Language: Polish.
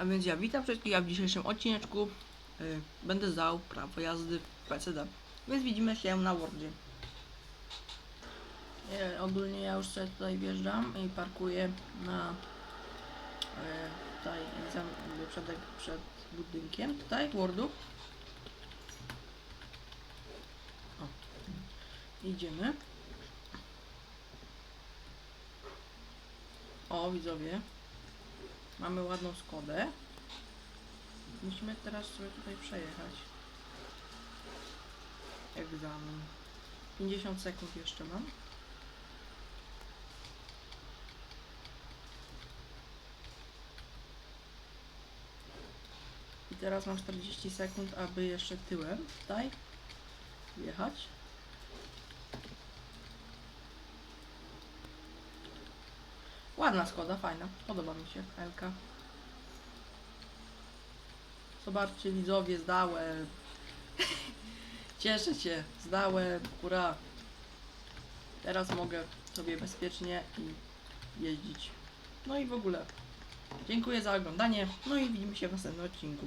A więc ja witam wszystkich, a w dzisiejszym odcineczku y, będę zdał prawo jazdy w PCD. Więc widzimy się na Wordzie. Y, ogólnie ja już sobie tutaj wjeżdżam i parkuję na y, tutaj jakby przed, przed budynkiem tutaj Wordu. O. Idziemy. O, widzowie. Mamy ładną Skodę. Musimy teraz sobie tutaj przejechać. Egzamin. 50 sekund jeszcze mam. I teraz mam 40 sekund, aby jeszcze tyłem tutaj jechać. Ładna Skoda, fajna. Podoba mi się Elka. Zobaczcie widzowie, zdałem. Cieszę się, zdałem, kura. Teraz mogę sobie bezpiecznie i jeździć. No i w ogóle. Dziękuję za oglądanie. No i widzimy się w następnym odcinku.